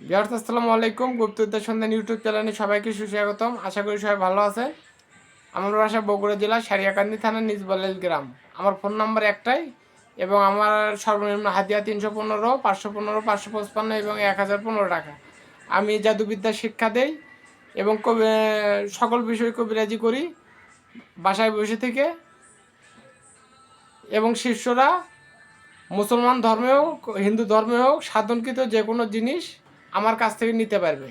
বিহার্ত আসসালামু আলাইকুম। গুপ্তবিদ্যা সন্ধান ইউটিউব চ্যানেলে সবাইকে সুস্বাগতম। আশা করি সবাই ভালো আছে। আমার বাসা বগুড়া জেলা, সারিয়াকান্দি থানা নিজবলেল গ্রাম। আমার ফোন নাম্বার একটাই এবং আমার সর্বনিম্ন হাতিয়া তিনশো পনেরো, পাঁচশো পনেরো, পাঁচশো পঁচপান্ন এবং এক হাজার পনেরো টাকা। আমি জাদুবিদ্যা শিক্ষা দেই এবং কবি সকল বিষয় কবিরাজি করি বাসায় বসে থেকে। এবং শিষ্যরা মুসলমান ধর্মে হোক, হিন্দু ধর্মে হোক, সাধনকৃত যে কোনো জিনিস আমার কাছ থেকে নিতে পারবে।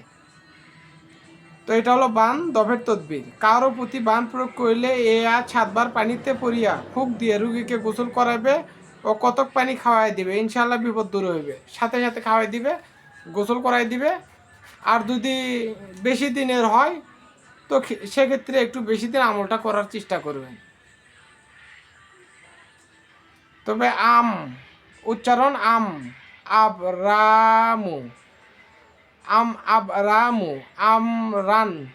তো এটা হলো বান, দফের তদবির। কারও প্রতি বান প্রয়োগ করলে এ আর সাতবার পানিতে পড়িয়া ফুক দিয়ে রুগীকে গোসল করাবে ও কতক পানি খাওয়াই দিবে। ইনশাল্লাহ বিপদ দূর হইবে। সাথে সাথে খাওয়াই দিবে, গোসল করাই দিবে। আর যদি বেশি দিনের হয়, তো সেক্ষেত্রে একটু বেশি দিন আমলটা করার চেষ্টা করবেন। তবে আম, উচ্চারণ আম, আবরামু। আম আবরামু আম রান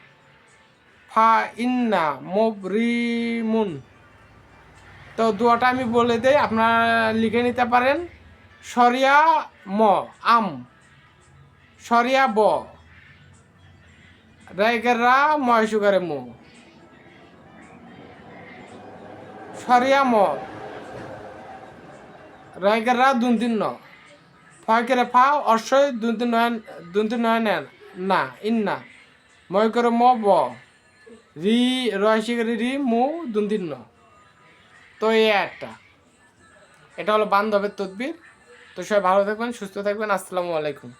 ফা ইন্না মুবরিমুন তো দুয়াটা আমি বলে দেই, আপনারা লিখে নিতে পারেন। সরিয়া ম, আম। সরিয়া ব। রাইগের রা ময় সুগারে মু। সরিয়া ম। রাইগের রা দুন্তিন ন। ফাও ফা অশ্বই দুন্তি নয়ন দুন্তি নয়ন না, ইন্না। ময় করে ম ব রি রয়সি করে রি, মু দুন্তিন ন তো এই একটা। এটা হলো বান্ধবের তদবির। তো সবাই ভালো থাকবেন, সুস্থ থাকবেন। আসসালামু আলাইকুম।